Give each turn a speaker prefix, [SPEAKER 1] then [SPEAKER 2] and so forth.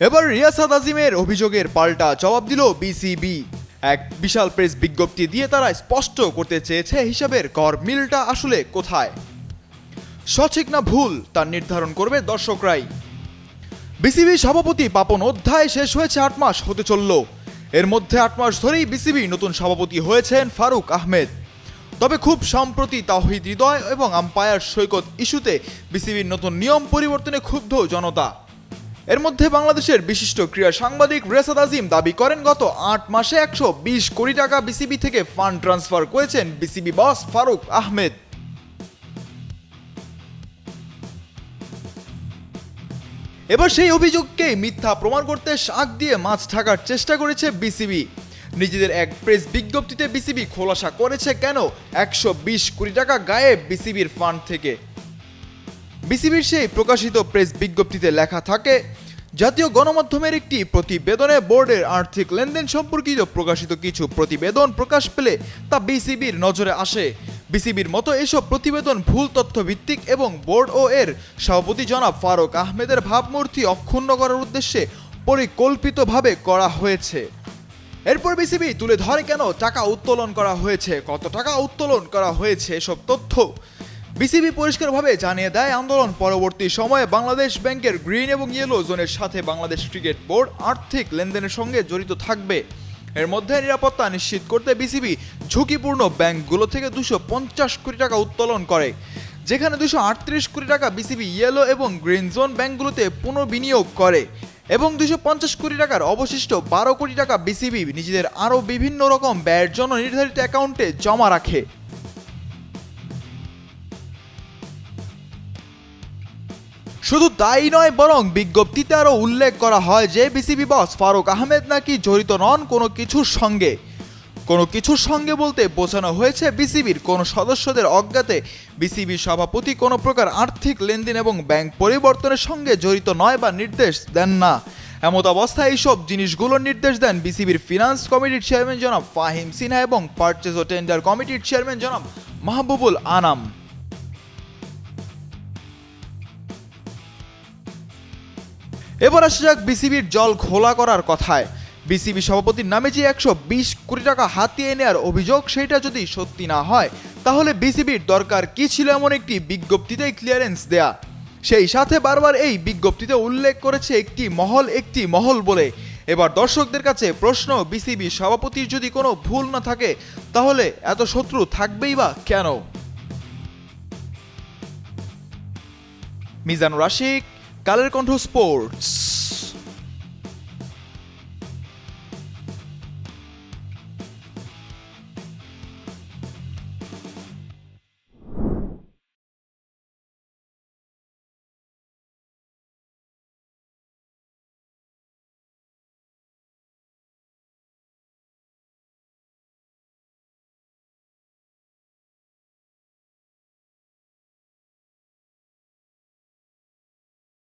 [SPEAKER 1] এবার রিয়াসাদ আজিমের অভিযোগের পাল্টা জবাব দিল বিসিবি। এক বিশাল প্রেস বিজ্ঞপ্তি দিয়ে তারা স্পষ্ট করতে চেয়েছে হিসাবের গড় মিলটা আসলে কোথায়। সঠিক না ভুল তা নির্ধারণ করবে দর্শকরাই। বিসিবি সভাপতি পাপন অধ্যায় শেষ হয়েছে আট মাস হতে চলল। এর মধ্যে আট মাস ধরেই বিসিবি নতুন সভাপতি হয়েছেন ফারুক আহমেদ। তবে খুব সম্প্রতি তাহিদ হৃদয় এবং আম্পায়ার সৈকত ইস্যুতে বিসিবির নতুন নিয়ম পরিবর্তনে ক্ষুব্ধ জনতা। এর মধ্যে বাংলাদেশের বিশিষ্ট ক্রীড়া সাংবাদিক রেসাদ আজিম দাবি করেন, গত আট মাসে একশো বিশ কোটি টাকা বিসিবি থেকে ফান্ড ট্রান্সফার করেছেন বিসিবি বস ফারুক আহমেদ। এবার সেই অভিযোগকে মিথ্যা প্রমাণ করতে শাক দিয়ে মাছ ঢাকার চেষ্টা করেছে বিসিবি নিজেদের এক প্রেস বিজ্ঞপ্তিতে বিসিবি খোলাসা করেছে কেন একশো বিশ কোটি টাকা গায়েব বিসিবির ফান্ড থেকে? বিসিবির সেই প্রকাশিত প্রেস বিজ্ঞপ্তিতে লেখা থাকে, জাতীয় গণমাধ্যমের একটি প্রতিবেদনে বোর্ডের আর্থিক লেনদেন সম্পর্কিত প্রকাশিত কিছু প্রতিবেদন প্রকাশ পেলে তা বিসিবির নজরে আসে। বিসিবির মতো এসব প্রতিবেদন ভুল তথ্য ভিত্তিক এবং বোর্ড ও এর সভাপতি জনাব ফারুক আহমেদের ভাবমূর্তি অক্ষুণ্ণ করার উদ্দেশ্যে পরিকল্পিতভাবে করা হয়েছে। এরপর বিসিবি তুলে ধরে কেন টাকা উত্তোলন করা হয়েছে, কত টাকা উত্তোলন করা হয়েছে এসব তথ্য? বিসিবি পরিষ্কারভাবে জানিয়ে দেয়, আন্দোলন পরবর্তী সময়ে বাংলাদেশ ব্যাংকের গ্রিন এবং ইয়েলো জোনের সাথে বাংলাদেশ ক্রিকেট বোর্ড আর্থিক লেনদেনের সঙ্গে জড়িত থাকবে। এর মধ্যে নিরাপত্তা নিশ্চিত করতে বিসিবি ঝুঁকিপূর্ণ ব্যাংকগুলো থেকে দুশো পঞ্চাশ কোটি টাকা উত্তোলন করে। যেখানে দুশো আটত্রিশ কোটি টাকা বিসিবি ইয়েলো এবং গ্রিন জোন ব্যাংকগুলোতে পুনর্বিনিয়োগ করে এবং দুশো পঞ্চাশ কোটি টাকার অবশিষ্ট বারো কোটি টাকা বিসিবি নিজেদের আরও বিভিন্ন রকম ব্যয়ের জন্য নির্ধারিত অ্যাকাউন্টে জমা রাখে। শুধু তাই নয়, বরং বিজ্ঞপ্তিতে আরও উল্লেখ করা হয় যে বিসিবি বস ফারুক আহমেদ নাকি জড়িত নন কোনো কিছুর সঙ্গে। কোনো কিছুর সঙ্গে বলতে বোঝানো হয়েছে বিসিবির কোনো সদস্যদের অজ্ঞাতে। বিসিবি সভাপতি কোনো প্রকার আর্থিক লেনদেন এবং ব্যাংক পরিবর্তনের সঙ্গে জড়িত নয় বা নির্দেশ দেন না। এমত অবস্থায় এইসব জিনিসগুলোর নির্দেশ দেন বিসিবির ফিনান্স কমিটির চেয়ারম্যান জনাব ফাহিম সিনহা এবং পারচেজ ও টেন্ডার কমিটির চেয়ারম্যান জনাব মাহবুবুল আনাম। এবার আসা যাক বিসিবির জল ঘোলা করার কথায়। বিসিবি সভাপতির নামে যে একশো বিশ কোটি টাকা হাতিয়ে নেওয়ার অভিযোগ, সেটা যদি সত্যি না হয়, তাহলে বিসিবির দরকার কি ছিল এমন একটি বিজ্ঞপ্তিতে ক্লিয়ারেন্স দেয়া? সেই সাথে বারবার এই বিজ্ঞপ্তিতে উল্লেখ করেছে একটি মহল একটি মহল বলে। এবার দর্শকদের কাছে প্রশ্ন, বিসিবি সভাপতির যদি কোনো ভুল না থাকে, তাহলে এত শত্রু থাকবেই বা কেন? মিজানুর রাশিক কালের কণ্ঠ স্পোর্টস